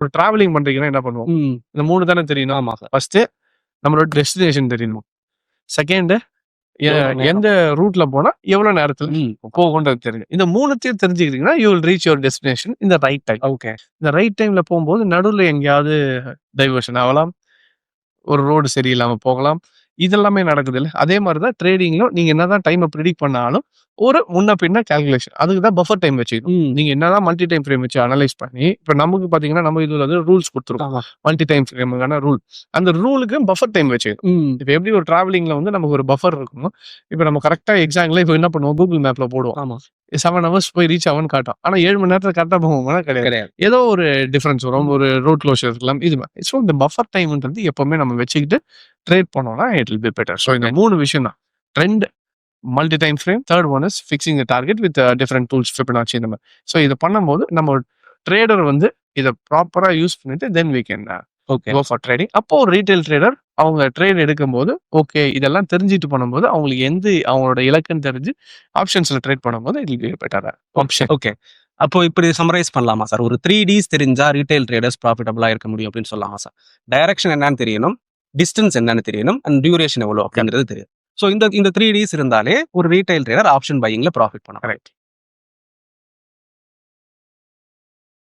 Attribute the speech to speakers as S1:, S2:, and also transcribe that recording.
S1: ஒரு டிராவலிங் பண்றீங்கன்னா என்ன பண்ணுவோம்? இந்த மூணு தானே தெரியணும்.
S2: ஆமா
S1: ஃபர்ஸ்ட் நம்மளோட டெஸ்டினேஷன் தெரியணும். செகண்ட்? எந்த ரூட்ல போனா எவ்வளவு நேரத்துல போகும்ன்றது தெரியும். இந்த மூணுத்தையும் தெரிஞ்சுக்கிட்டீங்கன்னா you will reach your destination இந்த ரைட் டைம்
S2: ஓகே
S1: இந்த ரைட் டைம்ல போகும்போது நடுவுல எங்கேயாவது டைவர்ஷன் ஆகலாம். ஒரு ரோடு சரியில்லாம போகலாம். இதெல்லாமே நடக்குது இல்லை அதே மாதிரி தான் ட்ரேடிங்லும் நீங்க என்னதான் டைமை ப்ரிடிக் பண்ணாலும் ஒரு முன்ன பின்ன கால்குலேஷன் அதுக்கு தான் பஃபர் டைம் வச்சுக்கணும்.
S2: ம்.
S1: நீங்க என்னதான் மல்டி டைம் ஃப்ரேம் வச்சு அனலைஸ் பண்ணி இப்போ நமக்கு பாத்தீங்கன்னா நம்ம இதுல வந்து ரூல்ஸ் கொடுத்துருக்கோம். மல்டி டைம் ஃப்ரேமுக்கான ரூல் அந்த ரூலுக்கு பஃபர் டைம் வச்சுக்கணும். இப்போ எப்படி ஒரு டிராவலிங்ல வந்து நமக்கு ஒரு பஃபர் இருக்கும் இப்போ நம்ம கரெக்டா எக்ஸாம்பிள் இப்போ என்ன பண்ணுவோம்? கூகுள் மேப்ல போடுவோம்.
S2: ஆமா.
S1: செவன் ஹவர்ஸ் போய் ரீச் ஆகும்னு காட்டும். ஆனா ஏழு மணி நேரத்துல கரெக்டா போகும்போது கிடையாது.
S2: கிடையாது.
S1: ஏதோ ஒரு டிஃபரன்ஸ் வரும். ஒரு ரோட் க்ளோஷர் இருக்கலாம். இது மாதிரி ஸோ இந்த பஃபர் டைம்ன்றது எப்பவுமே நம்ம வச்சுக்கிட்டு ட்ரேட் பண்ணோம்னா it will be better so இந்த மூணு விஷயம் தான். Trend multi time frame third one is fixing the target with different tools Fibonacci இந்த மாதிரி ஸோ இதை பண்ணும்போது நம்ம ட்ரேடர் வந்து இதை ப்ராப்பரா யூஸ் பண்ணிட்டு then we can
S2: okay
S1: go for trading அப்போ ஒரு ரீட்டைல் ட்ரேடர் அவங்க ட்ரேட் எடுக்கும்போது ஓகே இதெல்லாம் தெரிஞ்சுட்டு பண்ணும்போது அவங்களுக்கு எந்த அவங்களோட இலக்குன்னு தெரிஞ்சு ஆப்ஷன்ஸ்ல ட்ரேட் பண்ணும்போது it be better option
S2: okay அப்போ இப்படி சம்மரைஸ் பண்ணலாமா சார் ஒரு த்ரீ டீஸ் தெரிஞ்சா ரீட்டைல் ட்ரேடர்ஸ் ப்ராஃபிட்டபிளா இருக்க முடியும் அப்படின்னு சொல்லலாமா சார் டைரக்ஷன் என்னன்னு தெரியணும் டிஸ்டன்ஸ் என்னன்னு தெரியணும் அண்ட் டியூரேஷன் எவ்வளோ அப்படிங்கிறது தெரியும். ஸோ இந்த இந்த த்ரீ டீஸ் இருந்தாலே ஒரு ரீட்டைல் ட்ரேடர் ஆப்ஷன் பையிங்ல ப்ராஃபிட் பண்ணலாம்.
S1: கரெக்ட்